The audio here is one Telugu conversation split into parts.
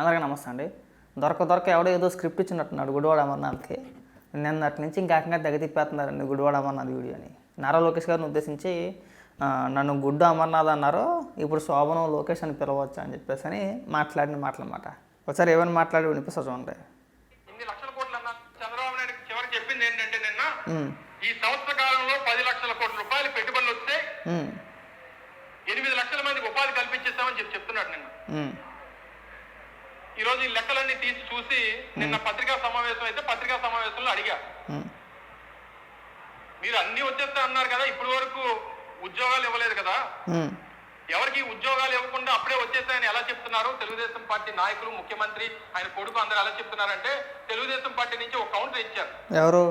అందరికీ నమస్తే అండి. దొరక దొరక ఎవడో ఏదో స్క్రిప్ట్ ఇచ్చినట్టున్నాడు గుడివాడ అమర్నాథ్కి. నిన్నటి నుంచి ఇంకా ఏకంగా తెగ తిప్పేస్తున్నారండి గుడివాడ అమర్నాథ్ వీడియోని నారా లోకేష్ గారిని ఉద్దేశించి నన్ను గుడ్డు అమర్నాథ్ అన్నారు. ఇప్పుడు శోభనం లోకేష్ అని పిలవచ్చు అని చెప్పేసి అని మాట్లాడిన మాటలన్నమాట. ఒకసారి ఏమైనా మాట్లాడి వినిపిస్తా చూడండి. చెప్పింది ఏంటంటే నిన్న ఈ సంవత్సర కాలంలో పది లక్షల కోట్ల రూపాయలు పెట్టుబడులు వస్తే ఎనిమిది లక్షల మందికి ఉపాధి కల్పించేస్తామని చెప్పి చెప్తున్నాడు నిన్న. ఈ రోజు ఈ లెక్కలన్నీ తీసి చూసి నిన్న పత్రికా సమావేశం అయితే పత్రికా సమావేశంలో అడిగా. మీరు అన్ని వచ్చేస్తా అన్నారు కదా ఇప్పటి వరకు ఉద్యోగాలు ఇవ్వలేదు కదా. ఎవరికి ఉద్యోగాలు ఇవ్వకుండా అప్పుడే వచ్చేస్తాయని ఎలా చెప్తున్నారు? తెలుగుదేశం పార్టీ నాయకులు ముఖ్యమంత్రి ఆయన కొడుకు అందరూ ఎలా చెప్తున్నారంటే తెలుగుదేశం పార్టీ నుంచి ఒక కౌంటర్ ఇచ్చారు. ఎవరు?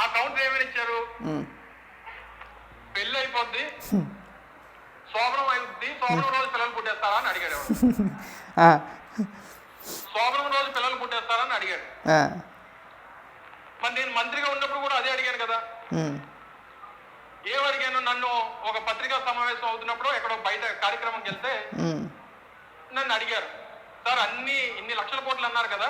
ఆ కౌంటర్ ఏమని ఇచ్చారు? పెళ్ళి అయిపోద్ది శోభనం అయిపోద్ది శోభనం రోజు పిల్లలు పుట్టేస్తారా అని అడిగాడు శోభనం రోజు పిల్లలు పుట్టేస్తారా అని అడిగాడు. మరి నేను మంత్రిగా ఉన్నప్పుడు కూడా అదే అడిగాను కదా. ఉమ్, ఏం అడిగాను? నన్ను ఒక పత్రికా సమావేశం అవుతున్నప్పుడు ఎక్కడో బయట కార్యక్రమంకి వెళ్తే నన్ను అడిగారు. సార్ అన్ని ఇన్ని లక్షల కోట్లు అన్నారు కదా.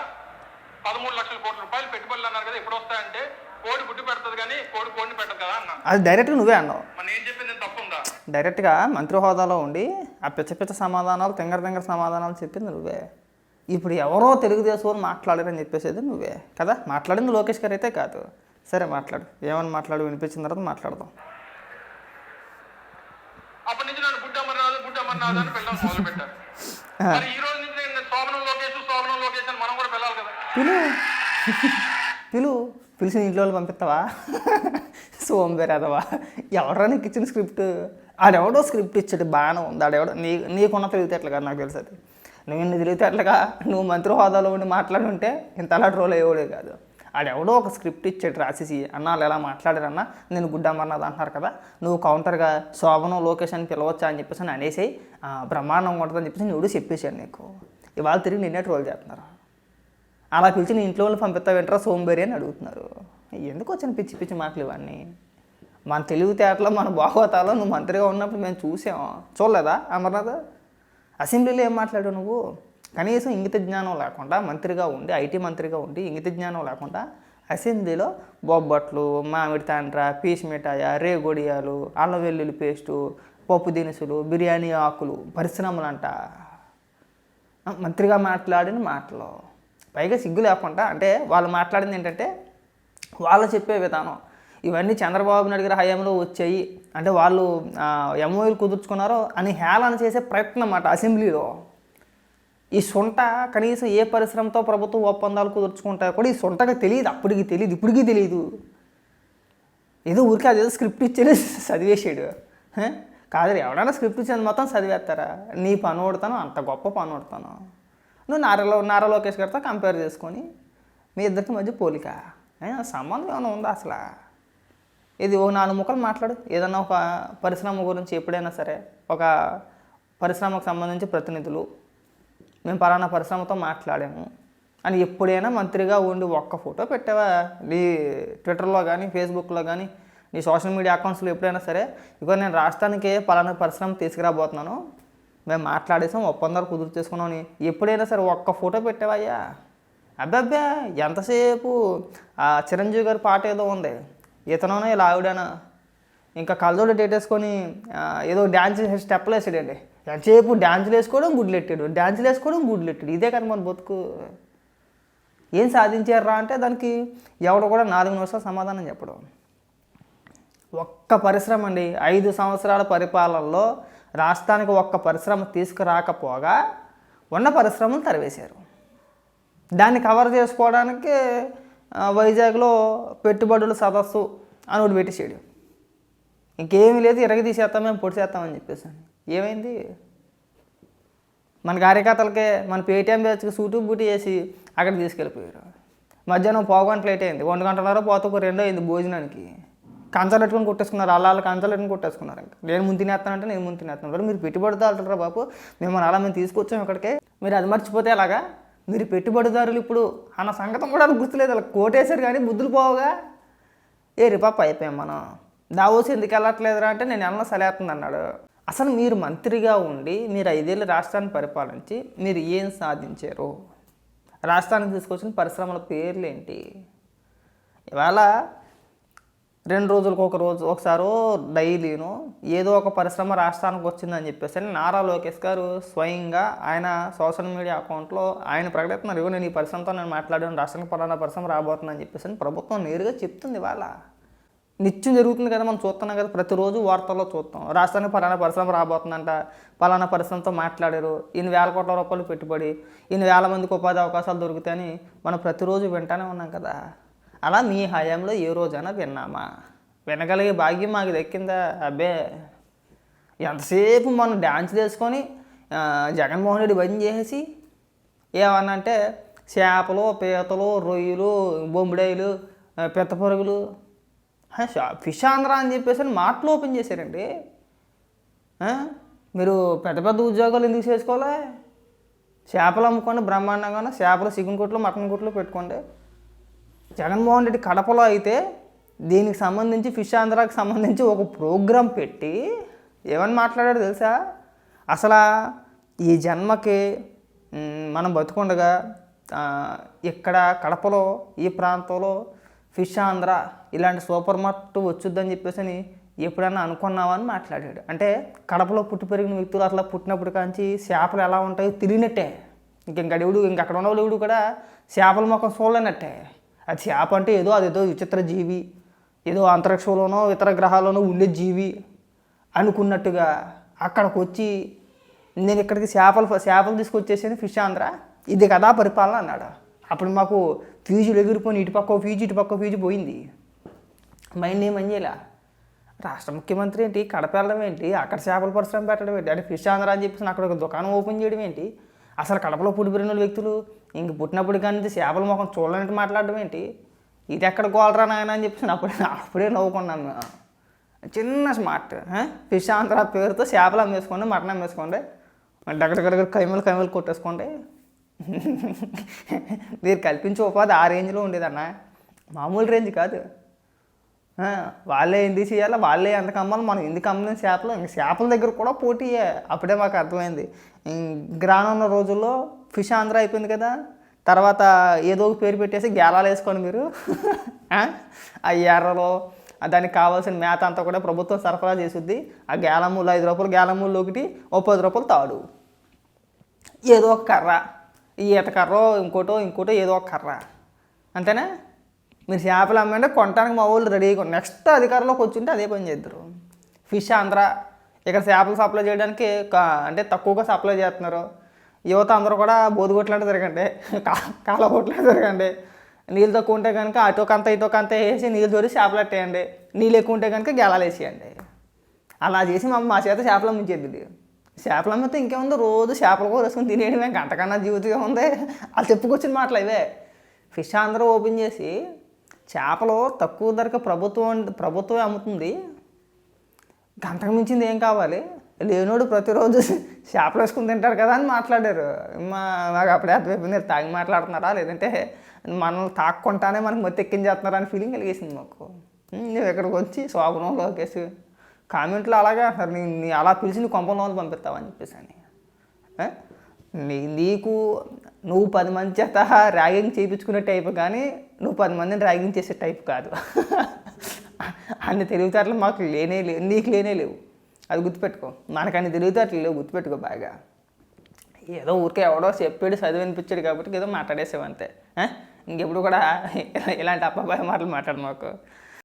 పదమూడు లక్షల కోట్ల రూపాయలు పెట్టుబడులు అన్నారు కదా ఎప్పుడు వస్తాయంటే కోడి గుడ్డు పెడుతుంది కానీ కోడి కోడిని పెట్టదు కదా అన్నా. అది డైరెక్ట్గా నువ్వే అన్నావు. మరి నేను చెప్పింది తప్పు ఉందా? డైరెక్ట్గా మంత్రి హోదాలో ఉండి ఆ పిచ్చ పిచ్చ సమాధానాలు తింగర తింగర సమాధానాలు చెప్పింది నువ్వే. ఇప్పుడు ఎవరో తెలుగుదేశం వాళ్ళు మాట్లాడారని చెప్పేసేది నువ్వే కదా? మాట్లాడింది లోకేష్ గారు అయితే కాదు. సరే మాట్లాడు. ఏమని మాట్లాడు? వినిపించిన తర్వాత మాట్లాడదాం. అప్పటి నుంచి నన్ను గుడ్డ అమర్నాథ్ గుడ్డ అమర్నాథ్ అని పిల్లలు మొదలు పెట్టారు మరి ఈ రోజు నుంచి నేను శోభనం లోకేష్ శోభనం లోకేష్ అని మనం కూడా వెళ్ళాలి కదా. పిలు. పిలు. పిలిచిన ఇంట్లో వాళ్ళు పంపిస్తావా? సోంబేరేదవా ఎవడరా నీకు ఇచ్చిన స్క్రిప్ట్? ఆడెవడో స్క్రిప్ట్ ఇచ్చాడు బాగానే ఉంది. ఆడెవడో నీ నీకున్న తెలివితేటలుగా నాకు తెలుసు అది. నువ్వు ఇన్ని తెలివితేటలుగా నువ్వు మంత్రి హోదాలో ఉండి మాట్లాడి ఉంటే ఇంత అలా ట్రోల్ అయ్యేవాడే కాదు. ఆడెవడో ఒక స్క్రిప్ట్ ఇచ్చాడు రాసేసి అన్న వాళ్ళు ఎలా మాట్లాడారన్నా? నేను గుడ్డ అమర్నాథ్ అంటున్నారు కదా నువ్వు కౌంటర్గా శోభనం లోకేష్ అని పిలవచ్చా? అని చెప్పేసి అని అనేసి బ్రహ్మాండం ఉంటుందని చెప్పేసి నువ్వు చెప్పేసాడు నీకు. ఇవాళ తిరిగి నిన్నే ట్రోల్ చేస్తున్నారు. అలా పిలిచి నీ ఇంట్లో వాళ్ళు పంపిస్తా వింటారా సోంబేరి అని అడుగుతున్నారు. ఎందుకు వచ్చిన పిచ్చి పిచ్చి మాటలు ఇవన్నీ? మన తెలివితేటలో మన బాగోతాలో నువ్వు మంత్రిగా ఉన్నప్పుడు మేము చూసాం. చూడలేదా అమర్నాథ్? అసెంబ్లీలో ఏం మాట్లాడావు నువ్వు? కనీసం ఇంగిత జ్ఞానం లేకుండా మంత్రిగా ఉండి ఐటీ మంత్రిగా ఉండి ఇంగిత జ్ఞానం లేకుండా అసెంబ్లీలో బొబ్బట్లు మామిడి తాండ్ర పీస్ మిఠాయ రేగొడియాలు అల్లం వెల్లుల్లి పేస్టు పప్పు దినుసులు బిర్యానీ ఆకులు పరిశ్రమలంట. మంత్రిగా మాట్లాడిన మాటలు. పైగా సిగ్గు లేకుండా అంటే వాళ్ళు మాట్లాడింది ఏంటంటే వాళ్ళు చెప్పే విధానం. ఇవన్నీ చంద్రబాబు నాయుడు గారి హయాంలో వచ్చాయి. అంటే వాళ్ళు ఎంఓయూలు కుదుర్చుకున్నారో అని హేళన చేసే ప్రయత్నం అన్నమాట అసెంబ్లీలో. ఈ సొంట కనీసం ఏ పరిశ్రమతో ప్రభుత్వం ఒప్పందాలు కుదుర్చుకుంటాయో కూడా ఈ సొంటగా తెలియదు. అప్పటికి తెలియదు ఇప్పటికీ తెలియదు. ఏదో ఊరికే అదేదో స్క్రిప్ట్ ఇచ్చేది చదివేసాడు కాదు ఎవడైనా స్క్రిప్ట్ ఇచ్చేది మొత్తం చదివేస్తారా? నీ పని ఓడతాను అంత గొప్ప పని ఓడతాను నువ్వు నారలో నారా లోకేష్ గారితో కంపేర్ చేసుకొని మీ ఇద్దరికి మధ్య పోలిక. సంబంధం ఏమైనా ఉందా అసలు? ఇది ఓ నాలుగు ముక్కలు మాట్లాడు. ఏదన్నా ఒక పరిశ్రమ గురించి ఎప్పుడైనా సరే ఒక పరిశ్రమకు సంబంధించి ప్రతినిధులు మేము పలానా పరిశ్రమతో మాట్లాడాము అని ఎప్పుడైనా మంత్రిగా ఉండి ఒక్క ఫోటో పెట్టావా? నీ ట్విట్టర్లో కానీ ఫేస్బుక్లో కానీ నీ సోషల్ మీడియా అకౌంట్స్లో ఎప్పుడైనా సరే ఇక నేను రాష్ట్రానికి పలానా పరిశ్రమ తీసుకురాబోతున్నాను మేము మాట్లాడేసాం ఒప్పందాలు కుదురు చేసుకున్నాం అని. ఎప్పుడైనా సరే ఒక్క ఫోటో పెట్టావయ్యా? అబ్బాబ్బా ఎంతసేపు? ఆ చిరంజీవి గారి పాట ఏదో ఉంది. ఇతనోనా ఇలా ఆవిడనా ఇంకా కళ్ళజోడు డేటేసుకొని ఏదో డ్యాన్స్ చేసే స్టెప్లు వేసాడండి. ఎంతసేపు డ్యాన్సులు వేసుకోవడం గుడ్లు ఎట్టాడు. డ్యాన్సులు వేసుకోవడం గుడ్లు ఎట్టాడు. ఇదే కదా మన బతుకు. ఏం సాధించారా అంటే దానికి ఎవడు కూడా నాలుగు నిమిషాలు సమాధానం చెప్పడం. ఒక్క పరిశ్రమ అండి ఐదు సంవత్సరాల పరిపాలనలో రాష్ట్రానికి ఒక్క పరిశ్రమ తీసుకురాకపోగా ఉన్న పరిశ్రమలు తరివేశారు. దాన్ని కవర్ చేసుకోవడానికి వైజాగ్లో పెట్టుబడుల సదస్సు అని ఒకటి పెట్టేసాడు ఇంకేమీ లేదు ఇరగ తీసేస్తాం మేము పొడి చేస్తామని చెప్పేసి ఏమైంది? మన కార్యకర్తలకే మన పేటీఎం బ్యాచ్కి సూటు బూటి వేసి అక్కడ తీసుకెళ్ళిపోయారు. మధ్యాహ్నం పావు అయితే అయింది. ఒంటి గంటలరా పోతే ఒక రెండో అయింది భోజనానికి. కంచాలు పెట్టుకొని కొట్టేసుకున్నారు. అలా అలా కంచాలు పెట్టుకొని కొట్టేసుకున్నారు ఇంకా. నేను ముందు తినేస్తానంటే నేను ముందు తినేస్తాను. మీరు పెట్టుబడిదారులరా బాబు. మిమ్మల్ని అలా మేము తీసుకొచ్చాం ఇక్కడికే. మీరు అది మర్చిపోతే అలాగా మీరు పెట్టుబడిదారులు ఇప్పుడు అన్న సంగతం కూడా గుర్తులేదు. అలా కోటేశారు కానీ బుద్ధులు పోవుగా. ఏ రిపాప అయిపోయాం మనం. దావోసి ఎందుకు వెళ్ళట్లేదురా అంటే నేను వెళ్ళిన సలేస్తుంది అన్నాడు. అసలు మీరు మంత్రిగా ఉండి మీరు ఐదేళ్ళు రాష్ట్రాన్ని పరిపాలించి మీరు ఏం సాధించారు? రాష్ట్రానికి తీసుకొచ్చిన పరిశ్రమల పేర్లు ఏంటి ఇవాళ రెండు రోజులకు ఒక రోజు ఒకసారో డైలీను ఏదో ఒక పరిశ్రమ రాష్ట్రానికి వచ్చిందని చెప్పేసి అని నారా లోకేష్ గారు స్వయంగా ఆయన సోషల్ మీడియా అకౌంట్లో ఆయన ప్రకటిస్తున్నారు ఇవ్వ నేను ఈ పరిశ్రమతో నేను మాట్లాడాను రాష్ట్రానికి పలానా పరిశ్రమ రాబోతుందని చెప్పేసి ప్రభుత్వం నేరుగా చెప్తుంది ఇవాళ. నిత్యం జరుగుతుంది కదా మనం చూస్తున్నాం కదా ప్రతిరోజు వార్తల్లో చూస్తాం. రాష్ట్రానికి పలానా పరిశ్రమ రాబోతుందంట పలానా పరిశ్రమతో మాట్లాడారు ఈయన వేల కోట్ల రూపాయలు పెట్టుబడి ఈయన వేల మందికి ఉపాధి అవకాశాలు దొరుకుతాయని మనం ప్రతిరోజు వింటానే ఉన్నాం కదా. అలా మీ హయాంలో ఏ రోజైనా విన్నామా? వినగలిగే భాగ్యం మాకు దక్కిందా? అబ్బే ఎంతసేపు మనం డ్యాన్స్ చేసుకొని జగన్మోహన్ రెడ్డి బంద్ చేసేసి ఏమన్నా అంటే చేపలు పీతలు రొయ్యలు బొమ్మిడాయిలు పెద్ద పిత్త ఫిష్ ఆంధ్ర అని చెప్పేసి అని మాటలు ఓపెన్ చేశారండి. మీరు పెద్ద పెద్ద ఉద్యోగాలు ఎందుకు చేసుకోవాలి? చేపలు అమ్ముకోండి బ్రహ్మాండంగా చేపలు చికెన్ కొట్లు మటన్ కొట్లు పెట్టుకోండి. జగన్మోహన్ రెడ్డి కడపలో అయితే దీనికి సంబంధించి ఫిష్ ఆంధ్రాకి సంబంధించి ఒక ప్రోగ్రాం పెట్టి ఏమని మాట్లాడాడు తెలుసా? అసలు ఈ జన్మకి మనం బతుకుండగా ఇక్కడ కడపలో ఈ ప్రాంతంలో ఫిష్ ఆంధ్ర ఇలాంటి సూపర్ మార్కెట్ వచ్చుద్దని చెప్పేసి అని ఎప్పుడన్నా అనుకున్నావా అని మాట్లాడాడు. అంటే కడపలో పుట్టి పెరిగిన వ్యక్తులు అట్లా పుట్టినప్పుడు కాంచి చేపలు ఎలా ఉంటాయో తెలియనట్టే. ఇంకెంకడెవడు ఇంకక్కడ ఎవడు కూడా చేపల మొక్కం చూడలేనట్టే. అది చేప అంటే ఏదో అదేదో విచిత్ర జీవి ఏదో అంతరిక్షంలోనో ఇతర గ్రహాల్లోనో ఉండే జీవి అనుకున్నట్టుగా అక్కడికి వచ్చి నేను ఇక్కడికి చేపలు చేపలు తీసుకొచ్చేసాను ఫిష్ ఆంధ్ర. ఇది కదా పరిపాలన అన్నాడు. అప్పుడు మాకు ఫీజులు ఎగిరిపోయి ఇటు పక్క ఫీజు ఇటు పక్క ఫీజు పోయింది. మైండ్ ఏమని చేయలే. రాష్ట్ర ముఖ్యమంత్రి ఏంటి కడప వెళ్ళడం ఏంటి అక్కడ చేపల పరిశ్రమ పెట్టడం ఏంటి అంటే ఫిష్ ఆంధ్ర అని చెప్పేసి అక్కడ ఒక దుకాణం ఓపెన్ చేయడం ఏంటి? అసలు కడపలో పుట్టి వ్యక్తులు ఇంక పుట్టినప్పుడు కానీ చేపల ముఖం చూడలేనట్టు మాట్లాడడం ఏంటి? ఇది ఎక్కడ కోలరా నాయన అని చెప్పేసి అప్పుడే అప్పుడే నవ్వుకున్నాను చిన్న స్మార్ట్ ఫిష్ ఆంధ్ర పేరుతో చేపలు అమ్మేసుకోండి మటన్ అమ్మేసుకోండి. దగ్గర కైమలు కైమలు కొట్టేసుకోండి. మీరు కల్పించే ఉపాధి ఆ రేంజ్లో ఉండేదన్న. మామూలు రేంజ్ కాదు. వాళ్ళే ఎందుకు చేయాలి? వాళ్ళే ఎంత కమ్మాలి? మనం ఎందుకు అమ్మలేం చేపలు? ఇంక చేపల దగ్గర కూడా పోటీయే అప్పుడే మాకు అర్థమైంది. గ్రానం ఉన్న రోజుల్లో ఫిష్ ఆంధ్ర అయిపోయింది కదా. తర్వాత ఏదో ఒక పేరు పెట్టేసి గేలాలు వేసుకోండి మీరు ఆ? ఎర్రలో దానికి కావాల్సిన మేత అంతా కూడా ప్రభుత్వం సరఫరా చేసుద్ది. ఆ గేలమూలు ఐదు రూపాయలు గేలమూలు ఒకటి ఓ పది రూపాయలు తాడు. ఏదో ఒక కర్ర. ఈ ఈత ఇంకోటో ఇంకోటో ఏదో ఒక కర్ర. అంతేనా? మీరు చేపలు అమ్మంటే కొనడానికి మా వాళ్ళు రెడీగా నెక్స్ట్ అధికారంలోకి వచ్చింటే అదే పని చేద్దరు. ఫిష్ ఆంధ్ర ఇక్కడ చేపలు సప్లై చేయడానికి అంటే తక్కువగా సప్లై చేస్తున్నారు. యువత అందరూ కూడా బోధుగొట్లాంటి తిరగండి. కాల కొట్లాంటి తిరగండి. నీళ్ళు తక్కువ ఉంటే కనుక అటోకంత కంత వేసి నీళ్ళు దొరికి చేపలు అట్టేయండి. నీళ్ళు ఎక్కువ ఉంటే కనుక గెలాలు వేసేయండి. అలా చేసి మా మా చేత చేపలు అమ్మించేది చేపలు అమ్మితే ఇంకేముంది? రోజు చేపలు కూర వేసుకుని తినేయడమే గంటకన్నా జీవితం ఉంది వాళ్ళు చెప్పుకొచ్చిన మాటలు ఇవే. ఫిష్ ఆంధ్ర ఓపెన్ చేసి చేపలు తక్కువ ధరకు ప్రభుత్వం ప్రభుత్వమే అమ్ముతుంది. గంటకు మించింది ఏం కావాలి? లేనోడు ప్రతిరోజు చేపలు వేసుకుని తింటారు కదా అని మాట్లాడారు. మా నాకు అప్పుడే అర్థమైపోయింది తాగి మాట్లాడుతున్నారా? లేదంటే మనల్ని తాక్కుంటానే మనకు మొత్తం ఎక్కించేస్తున్నారా అని ఫీలింగ్ కలిగేసింది మాకు. నువ్వు ఇక్కడికి వచ్చి శోభనం లోకేసి కామెంట్లో అలాగే అంటారు నీ నీ అలా పిలిచి నీ కొంపంలో పంపిస్తావని చెప్పేసి అని. నీ నీకు నువ్వు పది మంది చేత ర్యాగింగ్ చేయించుకునే టైప్ కానీ నువ్వు పది మందిని ర్యాగింగ్ చేసే టైప్ కాదు. అన్ని తెలివితేటలు మాకు లేనే లేవు నీకు లేనే లేవు. అది గుర్తుపెట్టుకో. మనకు అన్ని తెలివితేటలు లేవు గుర్తుపెట్టుకో బాగా. ఏదో ఊరికే ఎవడో చెప్పాడు చదివి వినిపించాడు కాబట్టి ఏదో మాట్లాడేసావు అంతే ఇంకెప్పుడు కూడా ఇలాంటి అబ్బాయి మాటలు మాట్లాడు మాకు.